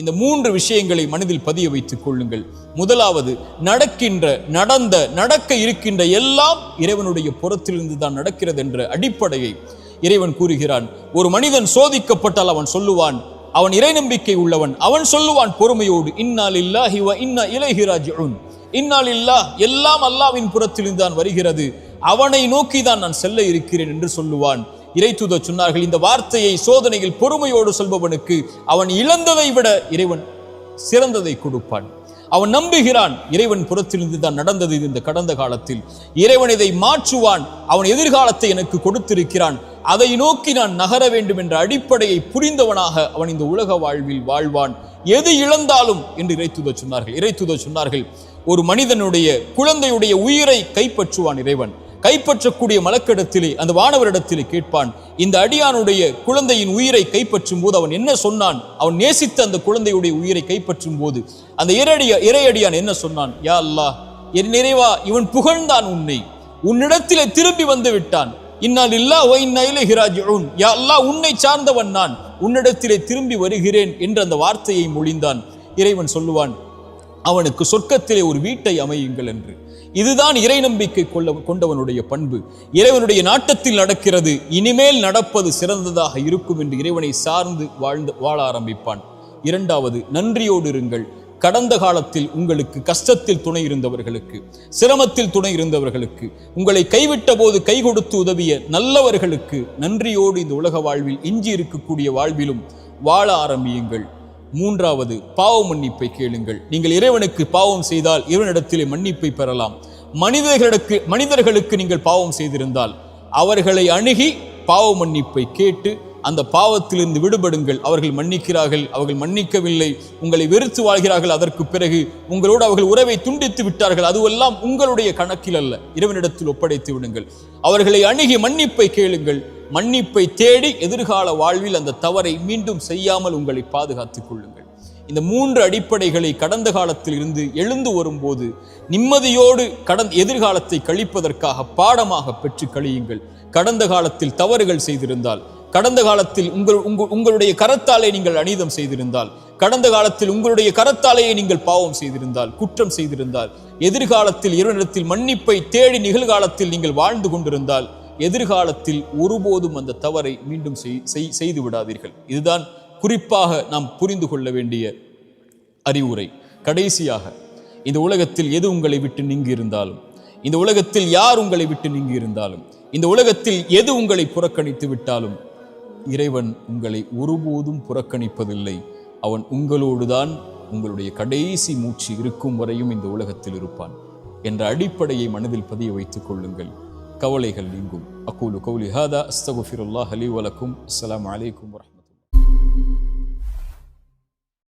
இந்த மூன்று விஷயங்களை மனதில் பதிய வைத்துக் கொள்ளுங்கள். முதலாவது நடக்கின்ற நடந்த நடக்க இருக்கின்ற எல்லாம் இறைவனுடைய புறத்திலிருந்து தான் நடக்கிறது என்ற அடிப்படையை இறைவன் கூறுகிறான். ஒரு மனிதன் சோதிக்கப்பட்டால் அவன் சொல்லுவான் அவன் இறை நம்பிக்கை உள்ளவன். அவன் சொல்லுவான் பொறுமையோடு இன்னால் இல்லாஹி வ இன்னா இலகிராஜ் இன்னால் இல்லா எல்லாம் அல்லாவின் புறத்திலிருந்து தான் வருகிறது. அவனை நோக்கி தான் நான் செல்ல இருக்கிறேன் என்று சொல்லுவான். இறைத்துத சொன்னார்கள் இந்த வார்த்தையை சோதனையில் பொறுமையோடு சொல்பவனுக்கு அவன் இழந்ததை விட இறைவன் சிறந்ததை கொடுப்பான். அவன் நம்புகிறான் இறைவன் புறத்திலிருந்து தான் நடந்தது இது இந்த கடந்த காலத்தில். இறைவன் இதை மாற்றுவான் அவன் எதிர்காலத்தை எனக்கு கொடுத்திருக்கிறான். அதை நோக்கி நான் நகர வேண்டும் என்ற அடிப்படையை புரிந்தவனாக அவன் இந்த உலக வாழ்வில் வாழ்வான். எது இழந்தாலும் என்று இறைத்துத சொன்னார்கள். இறைத்துத சொன்னார்கள் ஒரு மனிதனுடைய குழந்தையுடைய உயிரை கைப்பற்றுவான் இறைவன். கைப்பற்றக்கூடிய மலக்கிடத்திலே அந்த வானவரிடத்திலே கேட்பான் இந்த அடியானுடைய குழந்தையின் உயிரை கைப்பற்றும் போது அவன் என்ன சொன்னான்? அவன் நேசித்த அந்த குழந்தையுடைய உயிரை கைப்பற்றும் போது அந்த இறையடிய இறையடியான் என்ன சொன்னான்? யா அல்லா என் நிறைவா இவன் புகழ்ந்தான் உன்னை. உன்னிடத்திலே திரும்பி வந்து விட்டான். இன்னால் இல்லா ஓ யா அல்லா உன்னை சார்ந்தவன் நான். உன்னிடத்திலே திரும்பி வருகிறேன் என்று அந்த வார்த்தையை மொழிந்தான். இறைவன் சொல்லுவான் அவனுக்கு சொர்க்கத்திலே ஒரு வீட்டை அமையுங்கள் என்று. இதுதான் இறை நம்பிக்கை கொள்ள கொண்டவனுடைய பண்பு. இறைவனுடைய நாட்டத்தில் நடக்கிறது இனிமேல் நடப்பது சிறந்ததாக இருக்கும் என்று இறைவனை சார்ந்து வாழ்ந்து வாழ ஆரம்பிப்பான். இரண்டாவது நன்றியோடு இருங்கள். கடந்த காலத்தில் உங்களுக்கு கஷ்டத்தில் துணை இருந்தவர்களுக்கு சிரமத்தில் துணை இருந்தவர்களுக்கு உங்களை கைவிட்ட போது கை கொடுத்து உதவிய நல்லவர்களுக்கு நன்றியோடு இந்த உலக வாழ்வில் எஞ்சி இருக்கக்கூடிய வாழ்விலும் வாழ ஆரம்பியுங்கள். மூன்றாவது பாவ மன்னிப்பை கேளுங்கள். நீங்கள் இறைவனுக்கு பாவம் செய்தால் இறைவனிடத்திலே மன்னிப்பை பெறலாம். மனிதர்களுக்கு மனிதர்களுக்கு நீங்கள் பாவம் செய்திருந்தால் அவர்களை அணுகி பாவ மன்னிப்பை கேட்டு அந்த பாவத்திலிருந்து விடுபடுங்கள். அவர்கள் மன்னிக்கிறார்கள் அவர்கள் மன்னிக்கவில்லை உங்களை வெறுத்து வாழ்கிறார்கள். அதற்கு பிறகு உங்களோடு அவர்கள் உறவை துண்டித்து விட்டார்கள். அதுவெல்லாம் உங்களுடைய கணக்கில் அல்ல. இறைவனிடத்தில் ஒப்படைத்து விடுங்கள். அவர்களை அணுகி மன்னிப்பை கேளுங்கள். மன்னிப்பை தேடி எதிர்கால வாழ்வில் அந்த தவறை மீண்டும் செய்யாமல் உங்களை பாதுகாத்துக் கொள்ளுங்கள். இந்த மூன்று அடிப்படைகளை கடந்த காலத்தில் இருந்து எழுந்து வரும்போது நிம்மதியோடு கடந்த எதிர்காலத்தை கழிப்பதற்காக பாடமாக பெற்று கழியுங்கள். கடந்த காலத்தில் தவறுகள் செய்திருந்தால் கடந்த காலத்தில் உங்கள் உங்கள் உங்களுடைய கரத்தாலே நீங்கள் அநீதம் செய்திருந்தால் கடந்த காலத்தில் உங்களுடைய கரத்தாலேயே நீங்கள் பாவம் செய்திருந்தால் குற்றம் செய்திருந்தால் எதிர்காலத்தில் இறைவனிடத்தில் மன்னிப்பை தேடி நிகழ்காலத்தில் நீங்கள் வாழ்ந்து கொண்டிருந்தால் எதிர்காலத்தில் ஒருபோதும் அந்த தவறை மீண்டும் செய்- செய்- செய்து விடாதீர்கள். இதுதான் குறிப்பாக நாம் புரிந்து கொள்ள வேண்டிய அறிவுரை. கடைசியாக இந்த உலகத்தில் எது உங்களை விட்டு நீங்கி இருந்தாலும் இந்த உலகத்தில் யார் உங்களை விட்டு நீங்கி இருந்தாலும் இந்த உலகத்தில் எது உங்களை புறக்கணித்து விட்டாலும் இறைவன் உங்களை ஒருபோதும் புறக்கணிப்பதில்லை. அவன் உங்களோடுதான் உங்களுடைய கடைசி மூச்சு இருக்கும் வரையும் இந்த உலகத்தில் இருப்பான். என்ற அடிப்படையை மனதில் பதிய வைத்துக் கொள்ளுங்கள். கவலைகள் நீங்கும் அக்கூலு கௌலி ஹாதா அஸ்தகுஃபிருல்லாஹ் அலி வலக்கும் அஸ்ஸலாமு அலைக்கும் வரஹ்மத்துல்லாஹ்